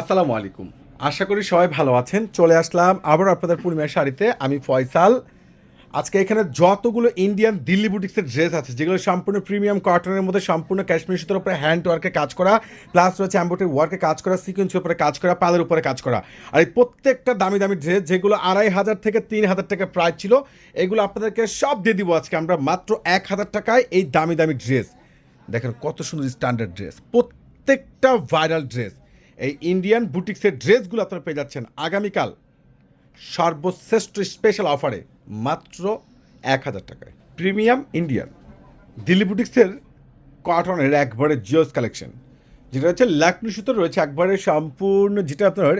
আসসালামু আলাইকুম। আশা করি সবাই ভালো আছেন। চলে আসলাম আবার আপনাদের পূর্ণিমার শাড়িতে। আমি ফয়সাল। আজকে এখানে যতগুলো ইন্ডিয়ান দিল্লি বুটিক্সের ড্রেস আছে, যেগুলো সম্পূর্ণ প্রিমিয়াম কটনের মধ্যে, সম্পূর্ণ কাশ্মীর সুতোর উপরে হ্যান্ড ওয়ার্কে কাজ করা প্লাস রয়েছে অ্যাম্বোটের ওয়ার্কে কাজ করা সিকোয়েন্সের উপরে কাজ করা, পালের উপরে কাজ করা। আর এই প্রত্যেকটা দামি দামি ড্রেস যেগুলো আড়াই হাজার থেকে তিন হাজার টাকা প্রাইস ছিল, এগুলো আপনাদেরকে সব দিয়ে দিব আজকে আমরা মাত্র এক হাজার টাকায় এই দামি দামি ড্রেস দেখেন কত সুন্দর স্ট্যান্ডার্ড ড্রেস প্রত্যেকটা ভাইরাল ড্রেস এই ইন্ডিয়ান বুটিক্সের ড্রেসগুলো আপনারা পেয়ে যাচ্ছেন আগামীকাল। সর্বশ্রেষ্ঠ স্পেশাল অফারে মাত্র এক হাজার টাকায়। প্রিমিয়াম ইন্ডিয়ান দিল্লি বুটিক্সের কটনের একবারে জিওস কালেকশন যেটা হচ্ছে লাকনি সুতো রয়েছে, একবারে সম্পূর্ণ যেটা আপনার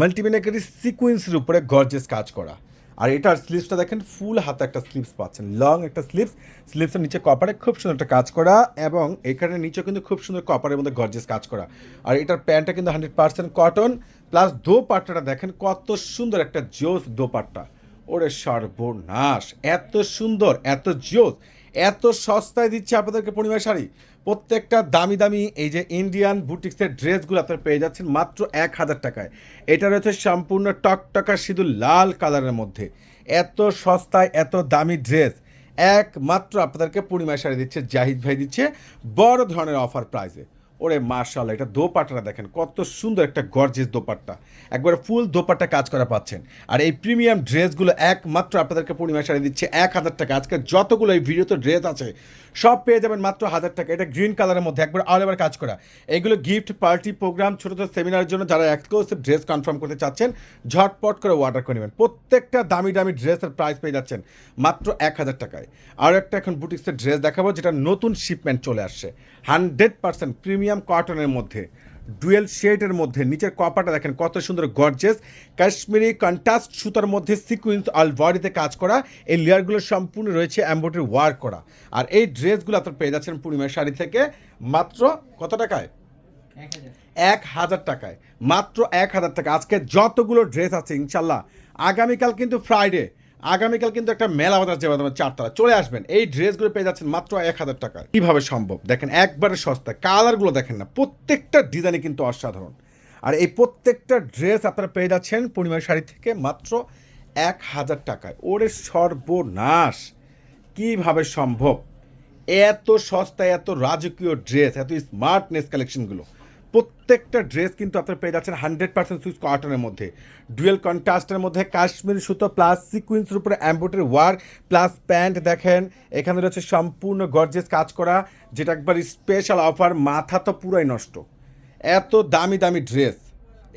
মাল্টিমিনাকারি সিকুয়েন্সের উপরে গর্জেস কাজ করা। আর এটার স্লিপসটা দেখেন ফুল হাতে একটা স্লিপস পাচ্ছেন। লং একটা স্লিপস স্লিপসের নিচে কপারে খুব সুন্দর একটা কাজ করা এবং এখানে নিচে কিন্তু খুব সুন্দর কপারের মধ্যে গর্জেস কাজ করা। আর এটার প্যান্টটা কিন্তু হান্ড্রেড পার্সেন্ট কটন প্লাস দোপাট্টাটা দেখেন, কত সুন্দর একটা জোস দোপাট্টা। ওরে সর্বনাশ, এত সুন্দর, এত জোস। এত সস্তায় দিচ্ছে আপনাদেরকে পূর্ণিমা শাড়ি। প্রত্যেকটা দামি দামি এই যে ইন্ডিয়ান বুটিক্সের ড্রেসগুলো আপনারা পেয়ে যাচ্ছেন মাত্র এক হাজার টাকায়। এটা রয়েছে সম্পূর্ণ টকটকা শুধু লাল কালারের মধ্যে। এত সস্তায়, এত দামি ড্রেস। একমাত্র আপনাদেরকে পূর্ণিমা শাড়ি দিচ্ছে জাহিদ ভাই দিচ্ছে বড় ধরনের অফার প্রাইসে। ওরে মার্শাল এটা দোপাট্টাটা দেখেন, কত সুন্দর একটা গর্জেস দোপাট্টা। একবার ফুল দোপাট্টা কাজ করা পাচ্ছেন। আর এই প্রিমিয়াম ড্রেসগুলো একমাত্র আপনাদেরকে পূর্ণিমা শাড়ি দিচ্ছে, এক হাজার টাকা। আজকে যতগুলো এই ভিডিওতে ড্রেস আছে, সব পেয়ে যাবেন মাত্র হাজার টাকা। এটা গ্রিন কালারের মধ্যে একবার অল ওভার কাজ করা। এগুলো গিফট পার্টি প্রোগ্রাম ছোটো ছোটো সেমিনারের জন্য যারা এক্সক্লুসিভ ড্রেস কনফার্ম করতে চাচ্ছেন, ঝটপট করে অর্ডার করে নেবেন। প্রত্যেকটা দামি দামি ড্রেসের প্রাইস পেয়ে যাচ্ছেন মাত্র এক হাজার টাকায়। আর একটা এখন বুটিক্সের ড্রেস দেখাবো, যেটা নতুন শিপমেন্ট চলে আসছে। হান্ড্রেড পার্সেন্ট প্রিমিয়াম কটনের মধ্যে, ডুয়েল শেডের মধ্যে, নিচের কপাটা দেখেন কত সুন্দর গর্জেস কাশ্মীরি কন্ট্রাস্ট সুতার মধ্যে সিকুয়েন্স অল বডিতে কাজ করা, এই লেয়ারগুলো সম্পূর্ণ রয়েছে অ্যাম্বোটারি ওয়ার্ক করা। আর এই ড্রেসগুলো আপনার পেয়ে যাচ্ছেন পূর্ণিমার শাড়ি থেকে মাত্র কত টাকায়? এক হাজার টাকায়। মাত্র এক হাজার টাকা। আজকে যতগুলো ড্রেস আছে, ইনশাল্লাহ। আগামীকাল কিন্তু ফ্রাইডে আগামীকাল কিন্তু একটা মেলা বাজার যাবে তোমার চারতলা চলে আসবেন, এই ড্রেসগুলো পেয়ে যাচ্ছেন মাত্র এক হাজার টাকা কীভাবে সম্ভব? দেখেন, একবারে সস্তা কালারগুলো দেখেন না, প্রত্যেকটা ডিজাইনে কিন্তু অসাধারণ। আর এই প্রত্যেকটা ড্রেস আপনারা পেয়ে যাচ্ছেন পূর্ণিমার শাড়ি থেকে মাত্র এক হাজার টাকায়। ওরে সর্বনাশ! কীভাবে সম্ভব? এত সস্তায়, এত রাজকীয় ড্রেস, এত স্মার্টনেস কালেকশনগুলো। প্রত্যেকটা ড্রেস কিন্তু আপনারা পেয়ে যাচ্ছেন হান্ড্রেড পার্সেন্ট সুইচ কটনের মধ্যে। ডুয়েল কন্ট্রাস্টের মধ্যে কাশ্মীর সুতো প্লাস সিকুয়েন্সের উপরে অ্যাম্বোটারি ওয়ার্ক প্লাস প্যান্ট দেখেন। এখানে রয়েছে সম্পূর্ণ গর্জেস কাজ করা, যেটা একবার স্পেশাল অফার মাথা তো পুরাই নষ্ট। এত দামি দামি ড্রেস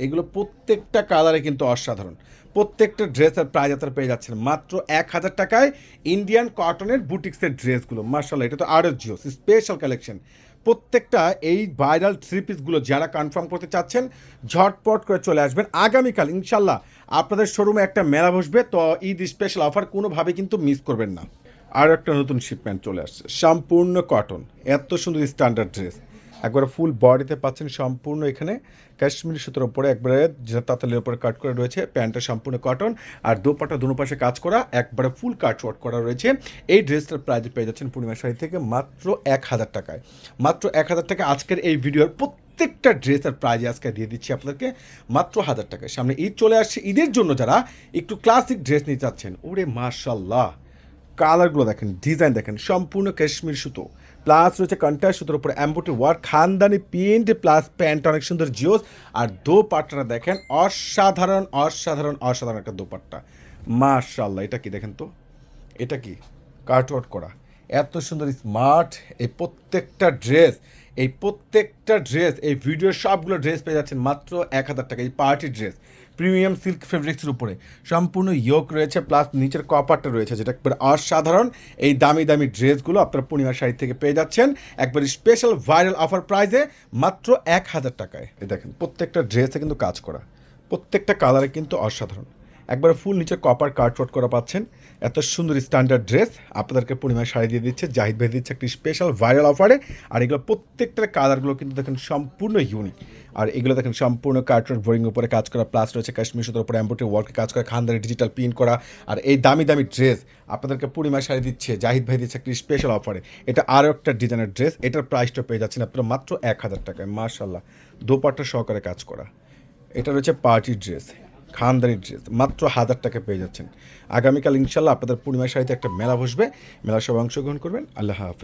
এগুলো প্রত্যেকটা কালারে কিন্তু অসাধারণ। প্রত্যেকটা ড্রেসের প্রাইস আপনারা পেয়ে যাচ্ছেন। মাত্র এক হাজার টাকায় ইন্ডিয়ান কটনের বুটিক্সের ড্রেসগুলো মার্শাল্লাহ এটা তো আরও স্পেশাল কালেকশন প্রত্যেকটা এই ভাইরাল থ্রি পিসগুলো যারা কনফার্ম করতে চাচ্ছেন, ঝটপট করে চলে আসবেন। আগামীকাল, ইনশাল্লাহ, আপনাদের শোরুমে একটা মেলা বসবে, তো ঈদ স্পেশাল অফার কোনোভাবে কিন্তু মিস করবেন না। আর একটা নতুন শিপমেন্ট চলে আসছে, সম্পূর্ণ কটন এত সুন্দর স্ট্যান্ডার্ড ড্রেস একবারে ফুল বডিতে পাচ্ছেন সম্পূর্ণ এখানে। কাশ্মীরি সুতোর উপরে একবারে যেটা তাঁতালের উপরে কাট করা রয়েছে প্যান্টটা সম্পূর্ণ কটন আর দোপাটা দুনো পাশে কাজ করা, একবারে ফুল কাট ওয়ার্ক করা রয়েছে। এই ড্রেসটার প্রাইস পেয়ে যাচ্ছেন পূর্ণিমা শাড়ি থেকে মাত্র এক হাজার টাকায়। মাত্র এক হাজার টাকা আজকের এই ভিডিওর প্রত্যেকটা ড্রেসের প্রাইজ আজকে দিয়ে দিচ্ছি আপনাদেরকে, মাত্র হাজার টাকায়। সামনে ঈদ চলে আসছে, ঈদের জন্য যারা একটু ক্লাসিক ড্রেস নিয়ে চাচ্ছেন, ওরে মার্শাল্লাহ কালারগুলো দেখেন, ডিজাইন দেখেন, সম্পূর্ণ কাশ্মীর সুতো। প্লাস রয়েছে কন্টার সুতোর উপরে অ্যাম্বুটি ওয়ার খানদানি প্রিন্ট প্লাস প্যান্ট, অনেক সুন্দর জিওস। আর দোপাট্টাটা দেখেন, অসাধারণ অসাধারণ অসাধারণ একটা দোপাট্টা। মার্শাল্লাহ এটা কি দেখেন তো? এটা কি? কার্টওয়ার্ক করা। এত সুন্দর স্মার্ট এই প্রত্যেকটা ড্রেস, এই প্রত্যেকটা ড্রেস, এই ভিডিওর সবগুলো ড্রেস পেয়ে যাচ্ছেন মাত্র এক হাজার টাকা, এই পার্টি ড্রেস। প্রিমিয়াম সিল্ক ফেব্রিক্সের উপরে। সম্পূর্ণ ইয়োক রয়েছে, প্লাস নিচের কপারটা রয়েছে, যেটা একবার অসাধারণ। এই দামি দামি ড্রেসগুলো আপনারা পূর্ণিমা শাড়ি থেকে পেয়ে যাচ্ছেন। একবার স্পেশাল ভাইরাল অফার প্রাইজে মাত্র এক হাজার টাকায়। দেখেন, প্রত্যেকটা ড্রেসে কিন্তু কাজ করা। প্রত্যেকটা কালারে কিন্তু অসাধারণ। একবার ফুল নিচে কপার কার্টওয়ার্ক করা পাচ্ছেন। এত সুন্দর স্ট্যান্ডার্ড ড্রেস আপনাদেরকে পূর্ণিমায় শাড়ি দিয়ে দিচ্ছে, জাহিদ ভাই দিচ্ছে একটি স্পেশাল ভাইরাল অফারে আর এগুলো প্রত্যেকটার কালারগুলো কিন্তু দেখেন সম্পূর্ণ ইউনিক আর এগুলো দেখেন সম্পূর্ণ কার্টওয়ার্ক বোরিং উপরে কাজ করা প্লাস রয়েছে কাশ্মীর সুতোর উপরে অ্যাম্বোটে ওয়ার্কে কাজ করা খানদারি ডিজিটাল প্রিন্ট করা। আর এই দামি দামি ড্রেস আপনাদেরকে পূর্ণিমায় শাড়ি দিচ্ছে, জাহিদ ভাই দিচ্ছে একটি স্পেশাল অফারে এটা আরও একটা ডিজাইনের ড্রেস এটার প্রাইসটা পেয়ে যাচ্ছেন আপনারা মাত্র এক হাজার টাকায়। মার্শাল্লাহ দোপাট্টা সহকারে কাজ করা। এটা রয়েছে পার্টি ড্রেস খানদানি ড্রেস মাত্র হাজার টাকা পেয়ে যাচ্ছেন। আগামীকাল ইনশাল্লাহ আপনাদের পূর্ণিমা শাড়িতে একটা মেলা বসবে। মেলা সবাই অংশগ্রহণ করবেন। আল্লাহ হাফেজ।